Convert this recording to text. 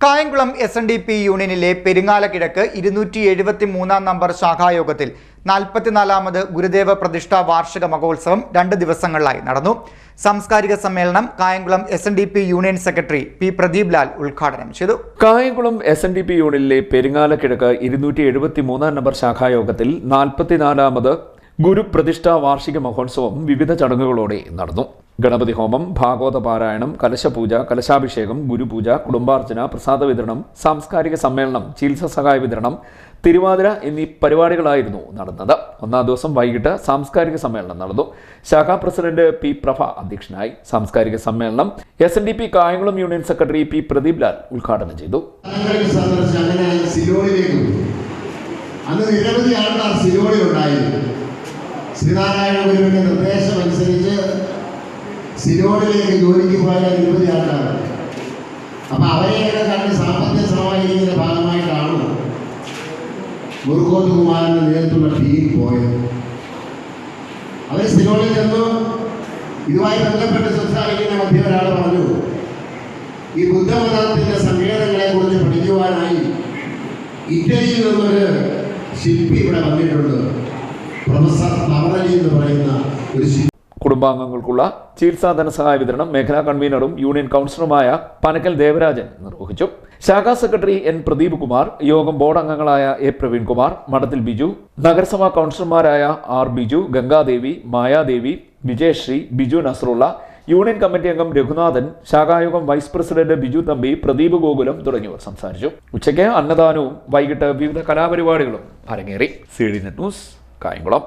Kayamkulam S N D P യൂണിയനിലെ Perungala കിഴക്ക് ഇരുന്നൂറ്റി എഴുപത്തി മൂന്നാം നമ്പർ ശാഖായോഗത്തിൽ നാൽപ്പത്തിനാലാമത് ഗുരുദേവ പ്രതിഷ്ഠ വാർഷിക മഹോത്സവം രണ്ട് ദിവസങ്ങളിലായി നടന്നു. സാംസ്കാരിക സമ്മേളനം Kayamkulam S N D P union secretary P Pradeep Lal ഉദ്ഘാടനം ചെയ്തു. Kayamkulam S N D P യൂണിയനിലെ Perungala കിഴക്ക് ഇരുന്നൂറ്റി എഴുപത്തി മൂന്നാം നമ്പർ ശാഖായോഗത്തിൽ നാൽപ്പത്തിനാലാമത് ഗുരുപ്രതിഷ്ഠാ വാർഷിക മഹോത്സവം വിവിധ ചടങ്ങുകളോടെ നടന്നു. ഗണപതി ഹോമം ഭാഗവത പാരായണം കലശപൂജ കലശാഭിഷേകം ഗുരുപൂജ കുടുംബാർച്ചന പ്രസാദ വിതരണം സാംസ്കാരിക സമ്മേളനം ചികിത്സാ സഹായ വിതരണം തിരുവാതിര എന്നീ പരിപാടികളായിരുന്നു നടന്നത്. ഒന്നാം ദിവസം വൈകിട്ട് സാംസ്കാരിക സമ്മേളനം നടന്നു. ശാഖാ പ്രസിഡന്റ് പി പ്രഭ അധ്യക്ഷനായി സാംസ്കാരിക സമ്മേളനം S N D P Kayamkulam union secretary P Pradeep Lal ഉദ്ഘാടനം ചെയ്തു. അന്ന് നിരവധി ആൾക്കാർ സിലോണിലുണ്ടായിരുന്നു. ശ്രീനാരായണ ഗുരുവിന്റെ നിർദ്ദേശം അനുസരിച്ച് സിനോഡിലേക്ക് ജോലിക്ക് പോയ നിരവധി ആൾക്കാർ അപ്പൊ അവരെയൊക്കെ കണ്ട് സാമ്പത്തിക സമാഹരിക്കുന്ന ഭാഗമായിട്ടാണ് മുറുക്കോത്ത് കുമാരന്റെ നേതൃത്വമുള്ള ടീം പോയത്? അവർ സിനോഡിൽ ചെന്നു. ഇതുമായി ബന്ധപ്പെട്ട് സംസാരിക്കുന്ന മധ്യ ഒരാൾ പറഞ്ഞു ഈ ബുദ്ധമതത്തിന്റെ സങ്കേതങ്ങളെ കുറിച്ച് പഠിക്കുവാനായി ഇറ്റലിയിൽ നിന്നൊരു ശില്പി ഇവിടെ വന്നിട്ടുണ്ട്. കുടുംബാംഗങ്ങൾക്കുള്ള ചികിത്സാ ധനസഹായ വിതരണം മേഖലാ കൺവീനറും യൂണിയൻ കൗൺസിലറുമായ പനക്കൽ ദേവരാജൻ നിർവഹിച്ചു. ശാഖാ സെക്രട്ടറി എൻ പ്രദീപ് കുമാർ യോഗം ബോർഡ് അംഗങ്ങളായ എ പ്രവീൺ കുമാർ മഠത്തിൽ ബിജു നഗരസഭാ കൗൺസിലർമാരായ R Biju Gangadevi Mayadevi Vijayasree Biju Nasarulla union committee അംഗം രഘുനാഥൻ ശാഖായോഗം വൈസ് പ്രസിഡന്റ് ബിജു തമ്പി പ്രദീപ് ഗോകുലം തുടങ്ങിയവർ സംസാരിച്ചു. ഉച്ചയ്ക്ക് അന്നദാനവും വൈകിട്ട് വിവിധ കലാപരിപാടികളും അരങ്ങേറി. C D net news Kayamkulam.